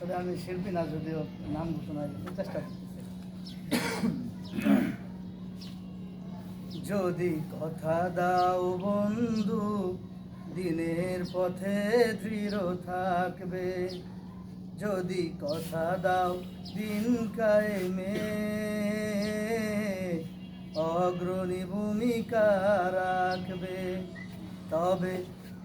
আসলে আমি শিল্পী না, যদিও নাম ঘোষণা চেষ্টা করতেছি। যদি কথা দাও বন্ধু, দিনের পথে দৃঢ় থাকবে। যদি কথা দাও, দিন কায়েমে। অগ্রণী ভূমিকা রাখবে। তবে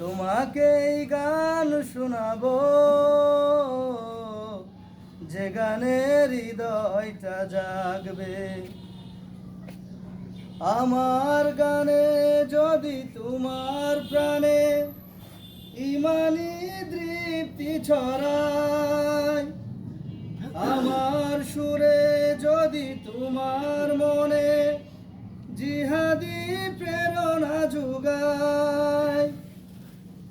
তোমাকে এই গান শোনাবো। যে গানে হৃদয়টা জাগবে। আমার গানে যদি তোমার প্রাণে ইমানি দৃপ্তি ছড়ায়, আমার সুরে যদি তোমার মনে জিহাদি প্রেরণা যোগায়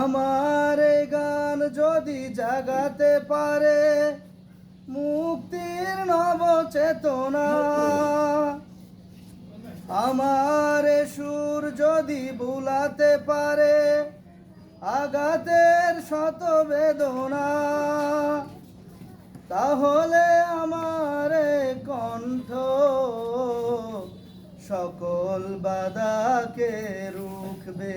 আমার গান যদি জাগাতে পারে, মুক্তির নব চেতনা আমার সুর যদি বুলাতে পারে, আঘাতের শত বেদনা তাহলে আমার কণ্ঠ সকল বাধাকে রুখবে।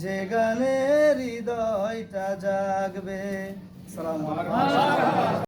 যে গানে হৃদয়টা জাগবে। সালাম